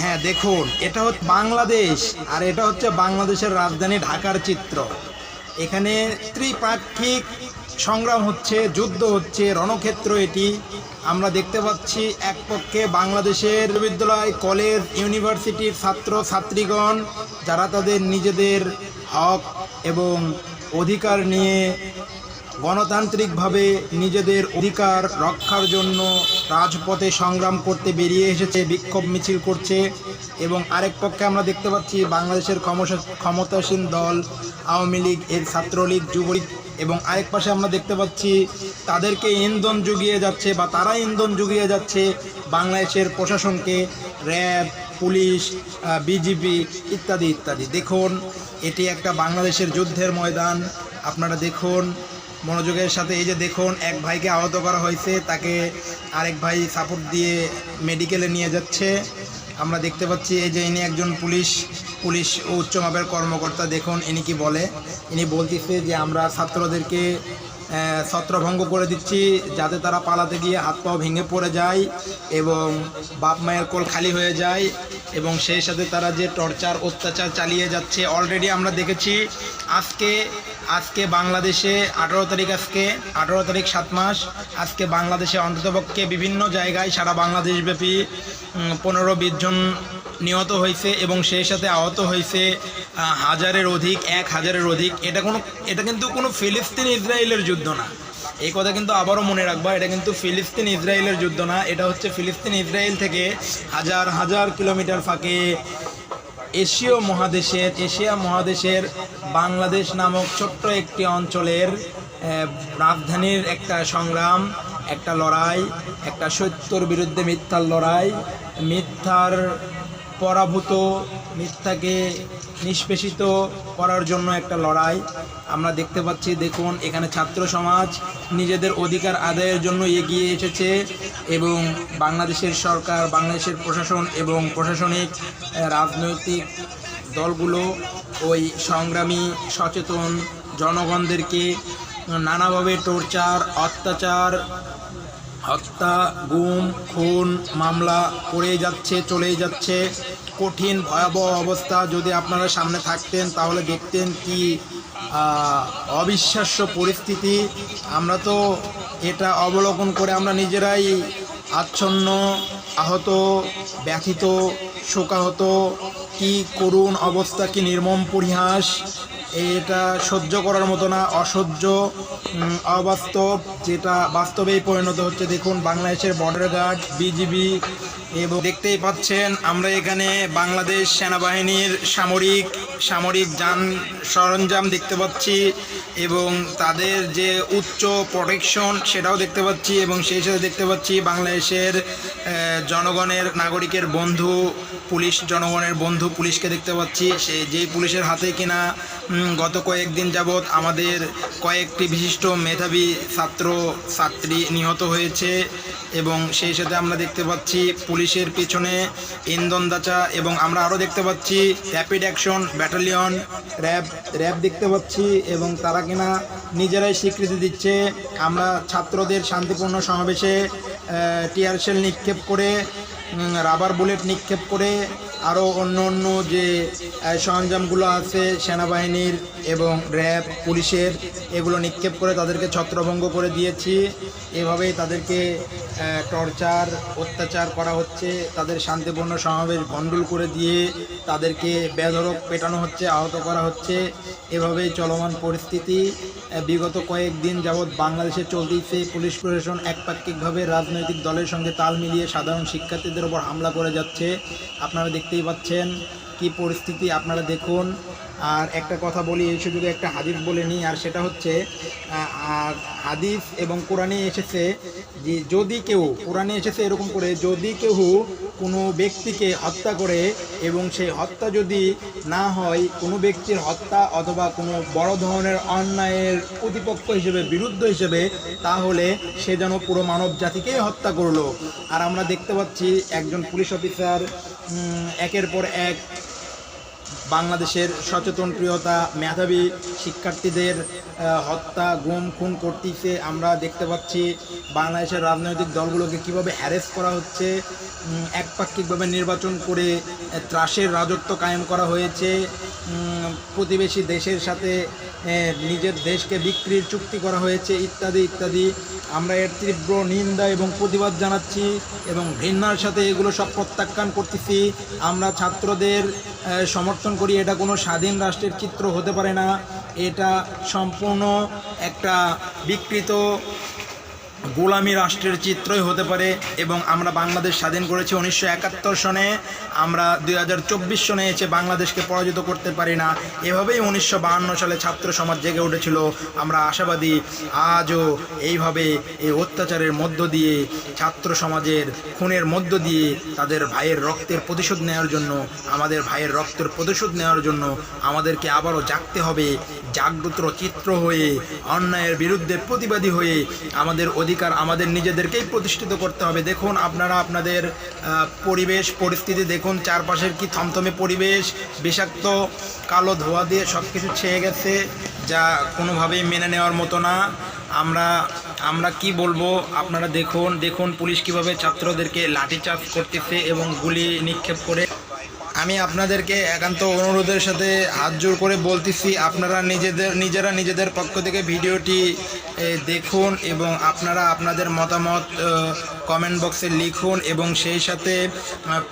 হ্যাঁ দেখুন, এটা হচ্ছে বাংলাদেশ আর এটা হচ্ছে বাংলাদেশের রাজধানী ঢাকার চিত্র। এখানে ত্রিপাক্ষিক সংগ্রাম হচ্ছে, যুদ্ধ হচ্ছে, রণক্ষেত্র এটি। আমরা দেখতে পাচ্ছি এক পক্ষে বাংলাদেশের বিশ্ববিদ্যালয়, কলেজ, ইউনিভার্সিটির ছাত্র, ছাত্রীগণ, যারা তাদের নিজেদের হক এবং অধিকার নিয়ে গণতান্ত্রিকভাবে নিজেদের অধিকার রক্ষার জন্য রাজপথে সংগ্রাম করতে বেরিয়ে এসেছে, বিক্ষোভ মিছিল করছে এবং আরেক পক্ষে আমরা দেখতে পাচ্ছি বাংলাদেশের ক্ষমতাসীন দল, আওয়ামী লীগ, এর ছাত্রলীগ, যুবলীগ এবং আরেক পাশে আমরা দেখতে পাচ্ছি তাদেরকে ইন্ধন জুগিয়ে যাচ্ছে বা তারা ইন্ধন জুগিয়ে যাচ্ছে বাংলাদেশের প্রশাসনকে, র্যাব, পুলিশ বিজিবি ইত্যাদি ইত্যাদি। দেখুন, এটি একটা বাংলাদেশের যুদ্ধের ময়দান। আপনারা দেখুন মনোযোগের সাথে এই যে দেখুন, এক ভাইকে আহত করা হয়েছে, তাকে আরেক ভাই সাপোর্ট দিয়ে মেডিকেলে নিয়ে যাচ্ছে। আমরা দেখতে পাচ্ছি এই যে ইনি একজন পুলিশ পুলিশ ও উচ্চ মাপের কর্মকর্তা, দেখুন ইনি কি বলে। ইনি বলতেছে যে আমরা ছাত্রদেরকে ছত্রভঙ্গ করে দিচ্ছি যাতে তারা পালাতে গিয়ে হাত পাও ভেঙে পড়ে যায় এবং বাপ মায়ের কোল খালি হয়ে যায় এবং সেই সাথে তারা যে টর্চার, অত্যাচার চালিয়ে যাচ্ছে অলরেডি আমরা দেখেছি আজকে আজকে বাংলাদেশে আঠারো তারিখ আজকে, আঠারো তারিখ সাত মাস, আজকে বাংলাদেশে অন্ততপক্ষে বিভিন্ন জায়গায় সারা বাংলাদেশব্যাপী পনেরো বিশ জন নিহত হয়েছে এবং সেই সাথে আহত হয়েছে হাজারের অধিক, এক হাজারের অধিক। এটা কোনো, এটা কিন্তু কোনো ফিলিস্তিন ইসরায়েলের যুদ্ধ। না। এই কথা কিন্তু আবারও মনে রাখবা, এটা কিন্তু ফিলিস্তিন ইসরায়েলের যুদ্ধ না, এটা হচ্ছে ফিলিস্তিন ইসরায়েল থেকে হাজার হাজার কিলোমিটার ফাঁকে এশীয় মহাদেশের, এশিয়া মহাদেশের বাংলাদেশ নামক ছোট্ট একটি অঞ্চলের রাজধানীর একটা সংগ্রাম, একটা লড়াই, একটা সত্যর বিরুদ্ধে মিথ্যার লড়াই, মিথ্যার পরাভূত মিথ্যাকে নিষ্পেষিত করার জন্য একটা লড়াই। আমরা দেখতে পাচ্ছি, দেখুন, এখানে ছাত্র সমাজ নিজেদের অধিকার আদায়ের জন্য এগিয়ে এসেছে এবং বাংলাদেশের সরকার, বাংলাদেশের প্রশাসন এবং প্রশাসনিক রাজনৈতিক দলগুলো ওই সংগ্রামী, সচেতন জনগণদেরকে নানাভাবে টর্চার, অত্যাচার, হত্যা, গুম, খুন, মামলা করে যাচ্ছে, চলেই যাচ্ছে। কঠিন, ভয়াবহ অবস্থা যদি আপনারা সামনে থাকতেন, তাহলে দেখতেন কি অবিশ্বাস্য পরিস্থিতি। আমরা তো এটা অবলোকন করে আমরা নিজেরাই আচ্ছন্ন, আহত, ব্যথিত, শোকাহত। কি করুণ অবস্থা, কি নির্মম পরিহাস, এটা সহ্য করার মতো না, অসহ্য অবাস্তব, যেটা বাস্তবেই পরিণত হচ্ছে। দেখুন, বাংলাদেশের বর্ডার গার্ড বিজিবি এবং দেখতেই পাচ্ছেন আমরা এখানে বাংলাদেশ সেনাবাহিনীর সামরিক সামরিক যান সরঞ্জাম দেখতে পাচ্ছি এবং তাদের যে উচ্চ প্রোটেকশন সেটাও দেখতে পাচ্ছি এবং সেই সাথে দেখতে পাচ্ছি বাংলাদেশের জনগণের, নাগরিকের বন্ধু, পুলিশ জনগণের বন্ধু পুলিশকে দেখতে পাচ্ছি। সে যেই পুলিশের হাতে কিনা গত কয়েকদিন যাবৎ আমাদের কয়েকটি বিশিষ্ট মেধাবী ছাত্র, ছাত্রী নিহত হয়েছে এবং সেই সাথে আমরা দেখতে পাচ্ছি পুলিশের পেছনে ইন্ধন দাচা এবং আমরা আরও দেখতে পাচ্ছি rapid action battalion RAB RAB দেখতে পাচ্ছি এবং তারা কিনা নিজেরাই স্বীকৃতি দিচ্ছে। আমরা ছাত্রদের শান্তিপূর্ণ সমাবেশে টিয়ার শেল নিক্ষেপ করে রাবার বুলেট নিক্ষেপ করে আরও অন্য অন্য যে সরঞ্জামগুলো আছে, সেনাবাহিনীর এবং র্যাব, পুলিশের, এগুলো নিক্ষেপ করে তাদেরকে ছত্রভঙ্গ করে দিয়েছি। এভাবেই তাদেরকে টর্চার, অত্যাচার করা হচ্ছে, তাদের শান্তিপূর্ণ সমাবেশ গন্ডুল করে দিয়ে তাদেরকে বেধরক পেটানো হচ্ছে, আহত করা হচ্ছে। এভাবেই চলমান পরিস্থিতি বিগত কয়েকদিন যাবৎ বাংলাদেশে চলতেইছে পুলিশ প্রশাসন একপাক্ষিকভাবে রাজনৈতিক দলের সঙ্গে তাল মিলিয়ে সাধারণ শিক্ষার্থীদের ওপর হামলা করে যাচ্ছে। আপনারা দেখতেই পাচ্ছেন কি পরিস্থিতি আপনারা দেখুন। আর একটা কথা বলি, এই সুযোগে একটা হাদিস বলে নিই, আর সেটা হচ্ছে আর হাদিস এবং কোরআনে এসেছে যে যদি কেউ কোরআনে এসেছে এরকম করে, যদি কেউ কোনো ব্যক্তিকে হত্যা করে এবং সেই হত্যা যদি না হয়, কোনো ব্যক্তির হত্যা অথবা কোনো বড় ধরনের অন্যায়ের প্রতিপক্ষ হিসেবে, বিরুদ্ধ হিসেবে, তাহলে সে যেন পুরো মানব জাতিকেই হত্যা করল। আর আমরা দেখতে পাচ্ছি একজন পুলিশ অফিসার একের পর এক বাংলাদেশের সচেতন, প্রিয়তা, মেধাবী শিক্ষার্থীদের হত্যা, গুম, খুন করতেছে। আমরা দেখতে পাচ্ছি বাংলাদেশের রাজনৈতিক দলগুলোকে কীভাবে হ্যারেস করা হচ্ছে একপাক্ষিকভাবে নির্বাচন করে ত্রাসের রাজত্ব কায়েম করা হয়েছে। প্রতিবেশী দেশের সাথে নিজের দেশকে বিক্রির চুক্তি করা হয়েছে, ইত্যাদি ইত্যাদি। আমরা এর তীব্র নিন্দা এবং প্রতিবাদ জানাচ্ছি এবং ঘৃণার সাথে এগুলো সব প্রত্যাখ্যান করতেছি। আমরা ছাত্রদের সমর্থন করি, এটা কোনো স্বাধীন রাষ্ট্রের চিত্র হতে পারে না। এটা সম্পূর্ণ একটা বিকৃত গোলামী রাষ্ট্রের চিত্রই হতে পারে এবং আমরা বাংলাদেশ স্বাধীন করেছি উনিশশো একাত্তর সনে। আমরা দুই হাজার চব্বিশ সনে এসে বাংলাদেশকে পরাজিত করতে পারি না। এভাবেই উনিশশো সালে ছাত্র সমাজ জেগে উঠেছিল। আমরা আশাবাদী আজও এইভাবে এই অত্যাচারের মধ্য দিয়ে, ছাত্র সমাজের খুনের মধ্য দিয়ে তাদের ভাইয়ের রক্তের প্রতিশোধ নেওয়ার জন্য, আমাদের ভাইয়ের রক্তের প্রতিশোধ নেওয়ার জন্য আমাদেরকে আবারও জাগতে হবে। জাগ্রত চিত্র হয়ে, অন্যায়ের বিরুদ্ধে প্রতিবাদী হয়ে আমাদের অধিকার আমাদের নিজেদেরকেই প্রতিষ্ঠিত করতে হবে। দেখুন, আপনারা আপনাদের পরিবেশ, পরিস্থিতি দেখুন, চারপাশের কি থমথমে পরিবেশ, বিষাক্ত, কালো ধোয়া দিয়ে সব কিছু ছেয়ে গেছে, যা কোনোভাবেই মেনে নেওয়ার মতো না। আমরা আমরা কি বলব, আপনারা দেখুন দেখুন পুলিশ কীভাবে ছাত্রদেরকে লাঠিচার্জ করতেছে এবং গুলি নিক্ষেপ করে। আমি আপনাদেরকে একান্ত অনুরোধের সাথে হাত জোর করে বলতেছি, আপনারা নিজেদের, নিজেরা নিজেদের পক্ষ থেকে ভিডিওটি দেখুন এবং আপনারা আপনাদের মতামত কমেন্ট বক্সে লিখুন এবং সেই সাথে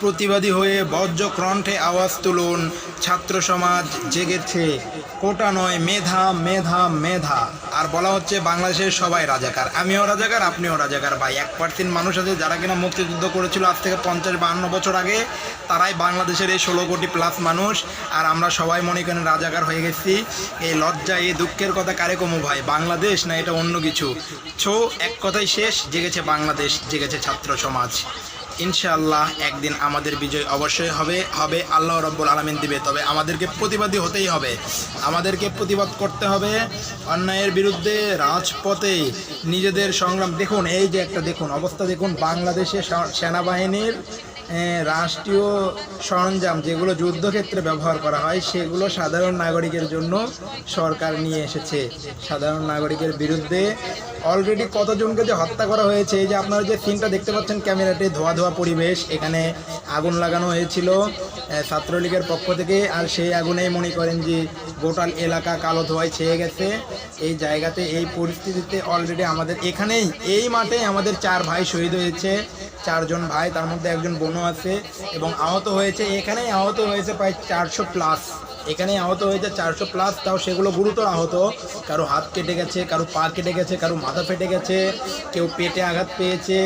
প্রতিবাদী হয়ে বজ্র কণ্ঠে আওয়াজ তুলুন, ছাত্র সমাজ জেগেছে। কোটা নয়, মেধা মেধা মেধা। আর বলা হচ্ছে বাংলাদেশের সবাই রাজাকার। আমিও রাজাকার, আপনিও রাজাকার ভাই। এক পার্সেন্ট মানুষ আছে যারা কিনা মুক্তিযুদ্ধ করেছিল আজ থেকে পঞ্চাশ বাহান্ন বছর আগে। তারাই বাংলাদেশের এই ষোলো কোটি প্লাস মানুষ। আর আমরা সবাই মনে করেন রাজাকার হয়ে গেছি। এই লজ্জা, এই দুঃখের কথা কারে কমু ভাই? বাংলাদেশ না এটা অন্য কিছু? ছো এক কথাই শেষ, জেগেছে বাংলাদেশ, জেগেছে ছাত্র সমাজ। ইনশাআল্লাহ একদিন আমাদের বিজয় অবশ্যই হবে হবে, আল্লাহ রব্বুল আলমিন দিবে। তবে আমাদেরকে প্রতিবাদী হতেই হবে। আমাদেরকে প্রতিবাদ করতে হবে অন্যায়ের বিরুদ্ধে, রাজপথে, নিজেদের সংগ্রাম। দেখুন, এই যে একটা দেখুন, অবস্থা দেখুন, বাংলাদেশে সেনাবাহিনীর রাষ্ট্রীয় সরঞ্জাম যেগুলো যুদ্ধক্ষেত্রে ব্যবহার করা হয়, সেগুলো সাধারণ নাগরিকের জন্য সরকার নিয়ে এসেছে। সাধারণ নাগরিকের বিরুদ্ধে অলরেডি কতজনকে যে হত্যা করা হয়েছে যে আপনারা যে সিনটা দেখতে পাচ্ছেন ক্যামেরাটি ধোয়া ধোয়া পরিবেশ, এখানে আগুন লাগানো হয়েছিল ছাত্রলীগের পক্ষ থেকে, আর সেই আগুনেই মনে করেন যে গোটাল এলাকা কালো ধোয়ায় ছেয়ে গেছে। এই জায়গাতে, এই পরিস্থিতিতে অলরেডি আমাদের এখানেই, এই মাঠে আমাদের চার ভাই শহীদ হয়েছে। চারজন ভাই, তার মধ্যে একজন বোনও আছে এবং আহত হয়েছে, এখানেই আহত হয়েছে প্রায় চারশো প্লাস এখানেই আহত হয়েছে চারশো প্লাস তাও সেগুলো গুরুতর আহত। কারও হাত কেটে গেছে, কারও পা কেটে গেছে, কারও মাথা ফেটে গেছে, কেউ পেটে আঘাত পেয়েছে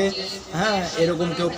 হ্যাঁ এরকম কেউ